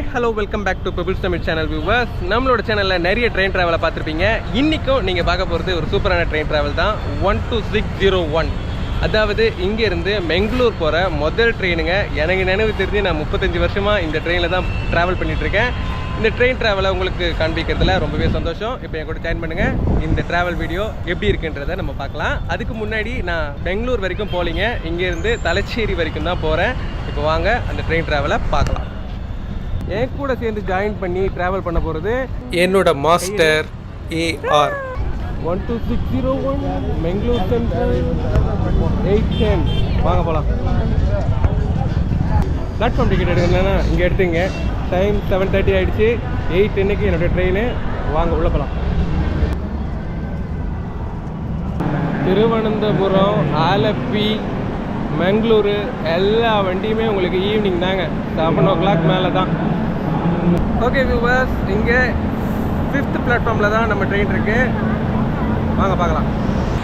Hi hello welcome back to peoples Tamil channel viewers நம்மளோட சேனலில் நிறைய ட்ரெயின் ட்ராவலை பார்த்துருப்பீங்க. இன்றைக்கும் நீங்கள் பார்க்க போகிறது ஒரு சூப்பரான ட்ரெயின் ட்ராவல் தான். One two six zero one அதாவது இங்கேருந்து மெங்களூர் போகிற முதல் ட்ரெயினுங்க எனக்கு நினைவு தெரிஞ்சு நான் முப்பத்தஞ்சு வருஷமாக இந்த ட்ரெயினில் தான் ட்ராவல் பண்ணிகிட்ருக்கேன் இந்த ட்ரெயின் ட்ராவலை உங்களுக்கு காண்பிக்கிறதுல ரொம்பவே சந்தோஷம். இப்போ என் கூட ஜாயின் பண்ணுங்கள் இந்த ட்ராவல் வீடியோ எப்படி இருக்குன்றதை நம்ம பார்க்கலாம். அதுக்கு முன்னாடி நான் பெங்களூர் வரைக்கும் போகலிங்க. இங்கேருந்து தலைச்சேரி வரைக்கும் தான் போகிறேன் இப்போ வாங்க அந்த ட்ரெயின் ட்ராவலை பார்க்கலாம். என் கூட சேர்ந்து ஜாயின் பண்ணி ட்ராவல் பண்ண போகிறது என்னோட master AR one two six zero one Bangalore central eight ten வாங்க போகலாம் பிளாட்ஃபார்ம் டிக்கெட் எடுக்கணும்னா இங்கே எடுத்துங்க. டைம் செவன் தேர்ட்டி ஆகிடுச்சு எயிட் டென்னுக்கு என்னோடய ட்ரெயின் வாங்க உள்ளே போகலாம் திருவனந்தபுரம் ஆலப்பி பெங்களூரு எல்லா வண்டியுமே உங்களுக்கு ஈவினிங் தாங்க. செவன் ஓ கிளாக் மேலே தான் ஓகே வியூவர்ஸ் இங்கே ஃபிஃப்த் பிளாட்ஃபார்மில் தான் நம்ம ட்ரெயின் இருக்கு. வாங்க பார்க்கலாம்.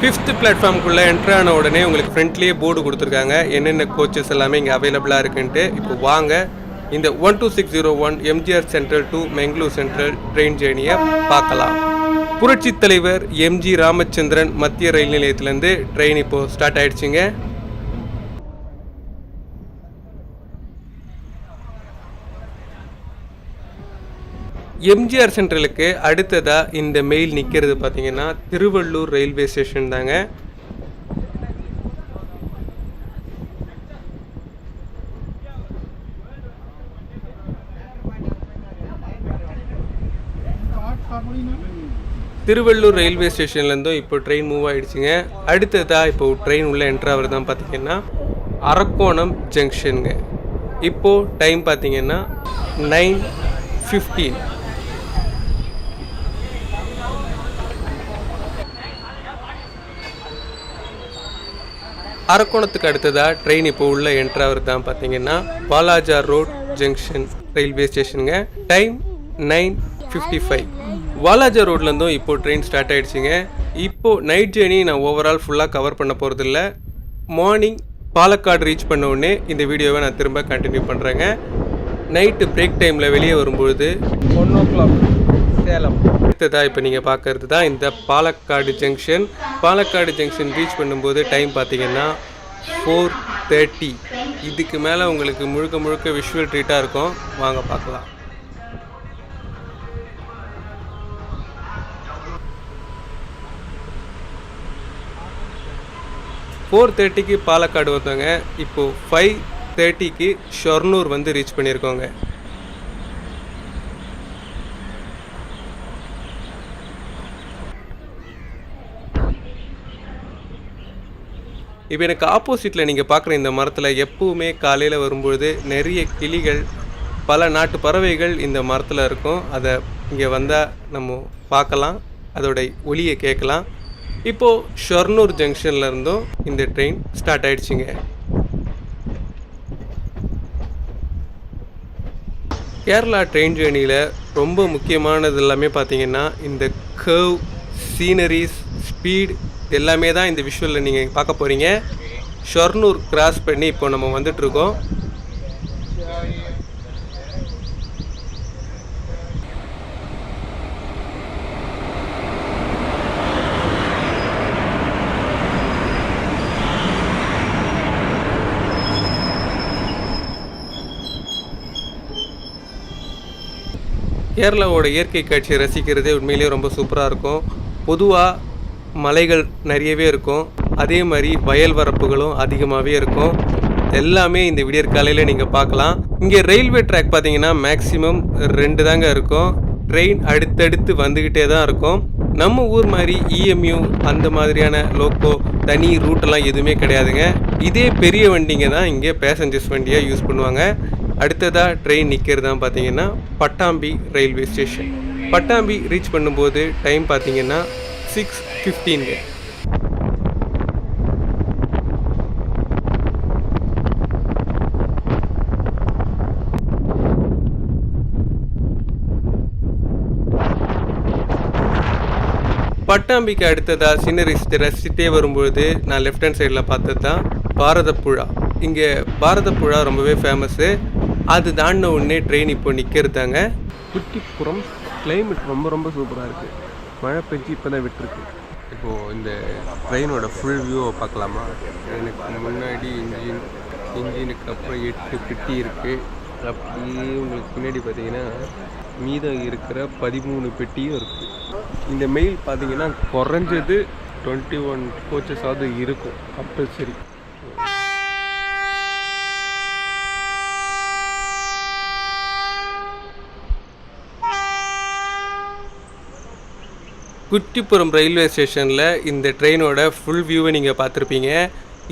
ஃபிஃப்த் பிளாட்ஃபார்முக்குள்ளே என்ட்ரு ஆன உடனே உங்களுக்கு ஃப்ரண்ட்லேயே போர்டு கொடுத்துருக்காங்க. என்னென்ன கோச்சஸ் எல்லாமே இங்கே அவைலபிளாக இருக்குன்ட்டு இப்போ வாங்க. இந்த one two six zero one MGR central to Mangalore central train ஜேர்னியை பார்க்கலாம். புரட்சித் தலைவர் எம்ஜி ராமச்சந்திரன் மத்திய ரயில் நிலையத்திலேருந்து ட்ரெயின் இப்போது ஸ்டார்ட் ஆயிடுச்சுங்க. எம்ஜிஆர் சென்ட்ரலுக்கு அடுத்ததாக இந்த மெயில் நிற்கிறது பார்த்தீங்கன்னா திருவள்ளூர் ரயில்வே ஸ்டேஷன் தாங்க. திருவள்ளூர் ரயில்வே ஸ்டேஷன்லேருந்தும் இப்போ ட்ரெயின் மூவ் ஆகிடுச்சிங்க அடுத்ததாக இப்போ ட்ரெயின் உள்ளே என்ட்ரு தான் பார்த்தீங்கன்னா அரக்கோணம் ஜங்ஷனுங்க இப்போது டைம் பார்த்தீங்கன்னா நைன் ஃபிஃப்டீன் அரக்கோணத்துக்கு அடுத்ததாக ட்ரெயின் இப்போ உள்ள என்ட்ராவர் தான் பார்த்தீங்கன்னா Walaja road junction railway ஸ்டேஷனுங்க time nine fifty five Walaja ரோட்லேருந்தும் இப்போ ட்ரெயின் ஸ்டார்ட் ஆயிடுச்சுங்க. இப்போ நைட் ஜேர்னி நான் ஓவரால் ஃபுல்லாக கவர் பண்ண போகிறதில்ல மார்னிங் பாலக்காடு ரீச் பண்ண உடனே இந்த வீடியோவை நான் திரும்ப கண்டினியூ பண்ணுறேங்க நைட்டு பிரேக் டைமில் வெளியே வரும்பொழுது ஒன் ஓ கிளாக் சேலம். அடுத்ததாக இப்போ நீங்கள் பார்க்கறது தான் இந்த Palakkad junction Palakkad junction reach பண்ணும்போது டைம் பார்த்தீங்கன்னா ஃபோர் தேர்ட்டி இதுக்கு மேலே உங்களுக்கு முழுக்க முழுக்க விஷுவல் ட்ரீட்டாக இருக்கும். வாங்க பார்க்கலாம் ஃபோர் தேர்ட்டிக்கு பாலக்காடு வந்தாங்க. இப்போது ஃபைவ் தேர்ட்டிக்கு ஷொர்னூர் வந்து ரீச் பண்ணியிருக்கோங்க இப்போ எனக்கு ஆப்போசிட்டில் நீங்கள் பார்க்குற இந்த மரத்தில் எப்பவுமே காலையில் வரும்பொழுது நிறைய கிளிகள் பல நாட்டு பறவைகள் இந்த மரத்தில் இருக்கும். அதை இங்கே வந்தால் நம்ம பார்க்கலாம். அதோடைய ஒளியை கேட்கலாம். இப்போது ஷொர்னூர் ஜங்ஷன்ல இருந்தும் இந்த ட்ரெயின் ஸ்டார்ட் ஆயிடுச்சுங்க. கேரளா ட்ரெயின் ஜேர்னியில் ரொம்ப முக்கியமானது எல்லாமே பார்த்தீங்கன்னா இந்த கர்வ் சீனரிஸ் ஸ்பீட் எல்லாமே தான் இந்த விஷுவலில் நீங்கள் பார்க்க போகிறீங்க ஷொர்னூர் கிராஸ் பண்ணி இப்போ நம்ம வந்துட்டுருக்கோம். கேரளாவோட இயற்கை காட்சியை ரசிக்கிறதே உண்மையிலேயே ரொம்ப சூப்பராக இருக்கும். பொதுவாக மலைகள் நிறையவே இருக்கும். அதே மாதிரி வயல் வரப்புகளும் அதிகமாகவே இருக்கும். எல்லாமே இந்த விடியற்காலையில் நீங்கள் பார்க்கலாம். இங்கே ரயில்வே ட்ராக் பார்த்தீங்கன்னா மேக்ஸிமம் ரெண்டு தாங்க இருக்கும். ட்ரெயின் அடுத்தடுத்து வந்துக்கிட்டே தான் இருக்கும். நம்ம ஊர் மாதிரி இஎம்யூ அந்த மாதிரியான லோக்கோ தனி ரூட்டெல்லாம் எதுவுமே கிடையாதுங்க. இதே பெரிய வண்டிங்க தான் இங்கே பேசஞ்சர்ஸ் வண்டியாக யூஸ் பண்ணுவாங்க. அடுத்ததாக ட்ரெயின் நிற்கிறது தான் பார்த்தீங்கன்னா Pattambi railway station. Pattambi reach பண்ணும்போது டைம் பார்த்தீங்கன்னா சிக்ஸ் ஃபிஃப்டீனுக்கு பட்டாம்பிக்கு அடுத்ததாக சீனரிஸ் ரசித்தே வரும்பொழுது நான் லெஃப்ட் ஹேண்ட் சைடில் பார்த்தது தான் பாரத புழா இங்கே பாரத புழா ரொம்பவே ஃபேமஸ்ஸு அது தாண்டின உடனே ட்ரெயின் இப்போ நிற்கிறதாங்க குட்டிப்புறம் கிளைமேட் ரொம்ப ரொம்ப சூப்பராக இருக்குது மழை பெஞ்சு இப்போ தான் விட்டுருக்கு. இப்போது இந்த ட்ரெயினோட ஃபுல் வியூவை பார்க்கலாமா? எனக்கு முன்னாடி இன்ஜின் இன்ஜினுக்கு அப்புறம் எட்டு பெட்டி இருக்குது அப்படியே உங்களுக்கு பின்னாடி பார்த்தீங்கன்னா மீதம் இருக்கிற பதிமூணு பெட்டியும் இருக்குது இந்த மெயில் பார்த்தீங்கன்னா குறைஞ்சது டுவெண்ட்டி ஒன் கோச்சஸாவது இருக்கும் அப்போ குட்டிப்புறம் ரயில்வே ஸ்டேஷனில் இந்த ட்ரெயினோட ஃபுல் வியூவை நீங்கள் பார்த்துருப்பீங்க.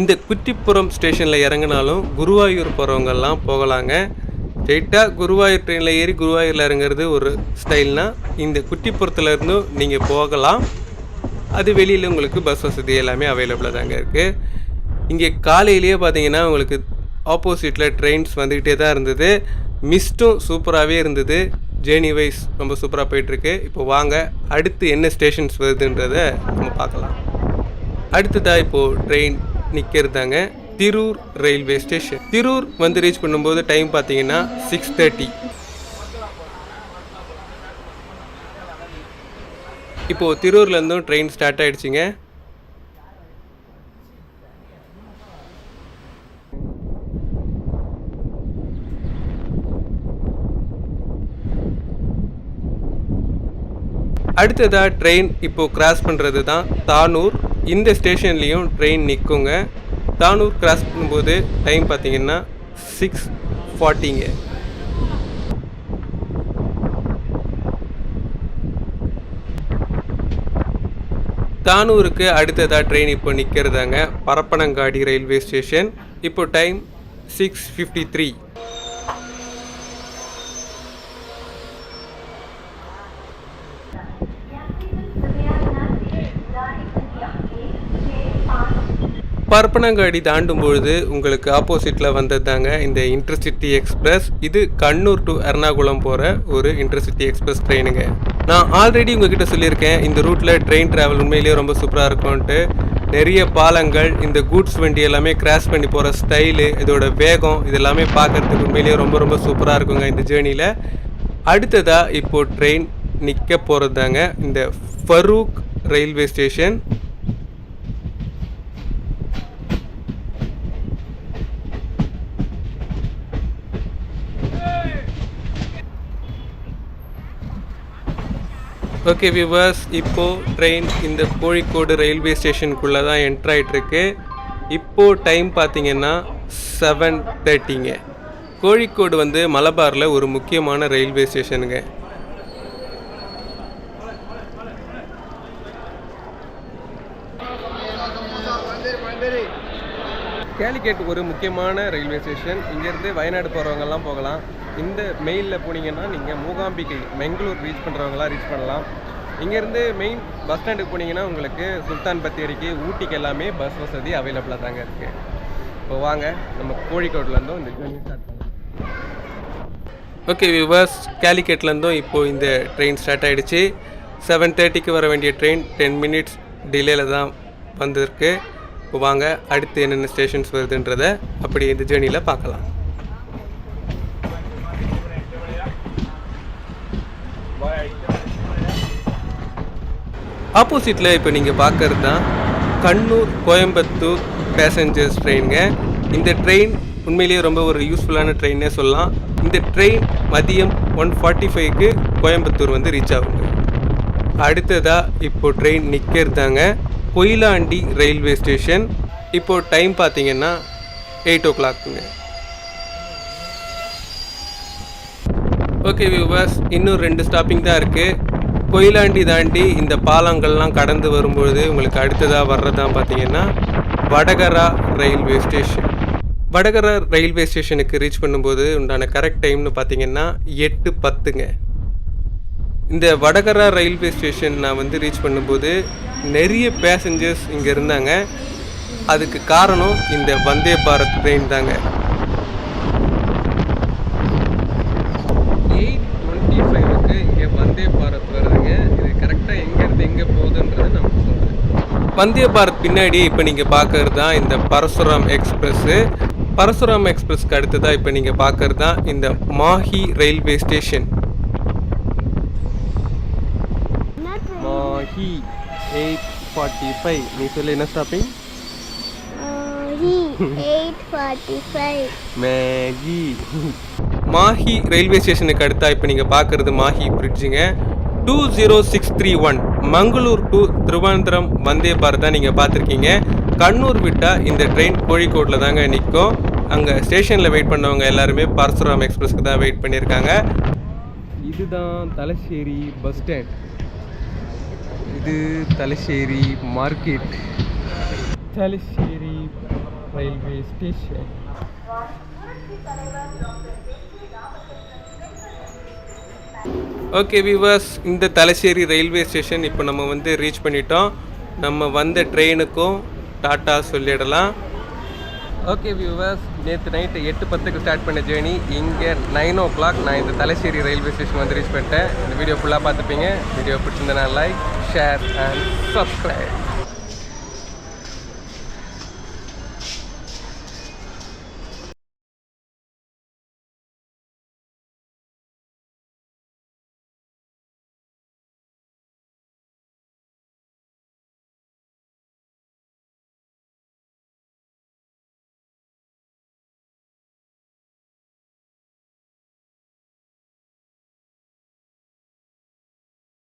இந்த குட்டிப்புறம் ஸ்டேஷனில் இறங்கினாலும் குருவாயூர் போகிறவங்கெல்லாம் போகலாங்க. ஸ்ட்ரெயிட்டாக குருவாயூர் ட்ரெயினில் ஏறி குருவாயூரில் இறங்குறது ஒரு ஸ்டைல்னால் இந்த குட்டிப்புறத்துலேருந்தும் நீங்கள் போகலாம். அது வெளியில் உங்களுக்கு பஸ் வசதி எல்லாமே அவைலபிளாக தாங்க இருக்குது இங்கே காலையிலேயே பார்த்தீங்கன்னா உங்களுக்கு ஆப்போசிட்டில் ட்ரெயின்ஸ் வந்துக்கிட்டே தான் இருந்தது. மிஸ்ட்டும் சூப்பராகவே இருந்தது. ஜேர்னி வைஸ் ரொம்ப சூப்பராக போயிட்டுருக்கு. இப்போ வாங்க அடுத்து என்ன ஸ்டேஷன்ஸ் வருதுன்றதை நம்ம பார்க்கலாம். அடுத்ததாக இப்போது ட்ரெயின் நிற்கிறதாங்க திரூர் ரயில்வே ஸ்டேஷன் திரூர் வந்து ரீச் பண்ணும்போது டைம் பார்த்தீங்கன்னா சிக்ஸ் தேர்ட்டி இப்போது திருவூர்லேருந்தும் ட்ரெயின் ஸ்டார்ட் ஆகிடுச்சிங்க அடுத்ததாக ட்ரெயின் இப்போது கிராஸ் பண்ணுறது தான் தானூர். இந்த ஸ்டேஷன்லேயும் ட்ரெயின் நிற்குங்க தானூர் கிராஸ் பண்ணும்போது டைம் பார்த்தீங்கன்னா சிக்ஸ் ஃபார்ட்டிங்க தானூருக்கு அடுத்ததாக ட்ரெயின் இப்போ நிற்கிறதாங்க பரப்பனங்காடி ரயில்வே ஸ்டேஷன் இப்போ time six fifty three Parappanangadi தாண்டும் பொழுது உங்களுக்கு ஆப்போசிட்டில் வந்தது தாங்க இந்த இன்டர்சிட்டி எக்ஸ்பிரஸ் இது கண்ணூர் டு எர்ணாகுளம் போகிற ஒரு இன்டர்சிட்டி எக்ஸ்பிரஸ் ட்ரெயினுங்க நான் ஆல்ரெடி உங்ககிட்ட சொல்லியிருக்கேன் இந்த ரூட்டில் ட்ரெயின் டிராவல் உண்மையிலேயே ரொம்ப சூப்பராக இருக்கும்ன்ட்டு. நிறைய பாலங்கள் இந்த கூட்ஸ் வண்டி எல்லாமே கிராஸ் பண்ணி போகிற ஸ்டைலு இதோட வேகம் இது எல்லாமே பார்க்கறதுக்கு உண்மையிலேயே ரொம்ப ரொம்ப சூப்பராக இருக்குங்க இந்த ஜேர்னியில் அடுத்ததாக இப்போது ட்ரெயின் நிற்க போகிறதாங்க இந்த Feroke railway station okay viewers இப்போது ட்ரெயின் இந்த கோழிக்கோடு ரயில்வே ஸ்டேஷனுக்குள்ளே தான் என்ட்ரு ஆகிட்டுருக்கு இப்போது டைம் பார்த்தீங்கன்னா செவன் தேர்ட்டிங்க கோழிக்கோடு வந்து மலபாரில் ஒரு முக்கியமான ரயில்வே ஸ்டேஷனுங்க கேலிகேட் ஒரு முக்கியமான ரயில்வே ஸ்டேஷன். இங்கேருந்து வயநாடு போகிறவங்கெல்லாம் போகலாம். இந்த மெயிலில் போனீங்கன்னா நீங்கள் மூகாம்பிகை பெங்களூர் ரீச் பண்ணுறவங்களாம் ரீச் பண்ணலாம். இங்கேருந்து மெயின் பஸ் ஸ்டாண்டுக்கு போனீங்கன்னா உங்களுக்கு சுல்தான் பத்தேரிக்கு ஊட்டிக்கு எல்லாமே பஸ் வசதி அவைலபிளாக தாங்க இருக்குது இப்போ வாங்க நம்ம கோழிக்கோட்டிலேருந்தும் இந்த ஜேர்னி ஸ்டார்ட் பண்ணலாம். ஓகே விவர்ஸ் கேலிகேட்லேருந்தும் இப்போது இந்த ட்ரெயின் ஸ்டார்ட் ஆகிடுச்சு செவன் தேர்ட்டிக்கு வர வேண்டிய ட்ரெயின் டென் மினிட்ஸ் டிலேல தான் வந்திருக்கு. இப்போ வாங்க அடுத்து என்னென்ன ஸ்டேஷன்ஸ் வருதுன்றதை அப்படி இந்த ஜேர்னியில் பார்க்கலாம். ஆப்போசிட்டில் இப்போ நீங்கள் பார்க்கறது தான் கண்ணூர் கோயம்புத்தூர் பேசஞ்சர்ஸ் ட்ரெயினுங்க இந்த ட்ரெயின் உண்மையிலேயே ரொம்ப ஒரு யூஸ்ஃபுல்லான ட்ரெயின்னே சொல்லலாம். இந்த ட்ரெயின் மதியம் ஒன் ஃபார்ட்டி ஃபைவ்க்கு கோயம்புத்தூர் வந்து ரீச் ஆகுங்க. அடுத்ததாக இப்போ ட்ரெயின் நிற்கிறதாங்க கொயிலாண்டி ரயில்வே ஸ்டேஷன் இப்போ டைம் பார்த்தீங்கன்னா எயிட் ஓ கிளாக்குங்க ஓகே வியூவர்ஸ் இன்னும் ரெண்டு ஸ்டாப்பிங் தான் இருக்குது கொயிலாண்டி தாண்டி இந்த பாலங்கள்லாம் கடந்து வரும்பொழுது உங்களுக்கு அடுத்ததாக வர்றதான் பார்த்தீங்கன்னா Vadakara railway station Vadakara railway ஸ்டேஷனுக்கு ரீச் பண்ணும்போது உண்டான கரெக்ட் டைம்னு பார்த்தீங்கன்னா எட்டு பத்துங்க. இந்த வடகரா ரயில்வே ஸ்டேஷன் நான் வந்து ரீச் பண்ணும்போது நிறைய பேசஞ்சர்ஸ் இங்கே இருந்தாங்க. அதுக்கு காரணம் இந்த வந்தே பாரத் ட்ரெயின் தாங்க. எயிட் டுவெண்ட்டி ஃபைவுக்கு இங்கே வந்தே பாரத் வருதுங்க. இது கரெக்டாக எங்கேருந்து எங்கே போகுதுன்றது நான் சொல்கிறேன் வந்தே பாரத் பின்னாடி இப்போ நீங்கள் பார்க்கறது தான் இந்த பரசுராம் எக்ஸ்பிரஸ்ஸு பரசுராம் எக்ஸ்பிரஸ்க்கு அடுத்ததாக இப்போ நீங்கள் பார்க்கறது தான் இந்த Mahe railway station Mahe eight forty five நீ சொல்லு என்ன ஸ்டாப்பிங் மேகி மாஹி. ரயில்வே ஸ்டேஷனுக்கு அடுத்தா இப்போ நீங்கள் பார்க்குறது Mahe பிரிட்ஜுங்க two zero six three one Mangalore to Thiruvananthapuram Vande Bharat தான் நீங்கள் பார்த்துருக்கீங்க கண்ணூர் விட்டால் இந்த ட்ரெயின் கோழிக்கோட்டில் தாங்க நிற்கும் அங்கே ஸ்டேஷனில் வெயிட் பண்ணவங்க எல்லாருமே பரசுராம் எக்ஸ்பிரஸ்க்கு தான் வெயிட் பண்ணியிருக்காங்க இதுதான் தலശ്ശேரி பஸ் ஸ்டாண்ட் இது Thalassery market. Thalassery railway station. Okay viewers இந்த தலைசேரி ரயில்வே ஸ்டேஷன் இப்போ நம்ம வந்து ரீச் பண்ணிட்டோம். நம்ம வந்த ட்ரெயினுக்கும் டாட்டா சொல்லிடலாம். ஓகே வியூவர்ஸ் நேற்று நைட்டு எட்டு பத்துக்கு ஸ்டார்ட் பண்ண ஜேர்னி இங்கே நைன் ஓ கிளாக் நான் இந்த தலைசேரி ரயில்வே ஸ்டேஷன் வந்து ரீச் பண்ணிட்டேன். இந்த வீடியோ ஃபுல்லாக பார்த்துப்பீங்க. வீடியோ பிடிச்சிருந்தேன் லைக் ஷேர் அண்ட் சப்ஸ்கிரைப்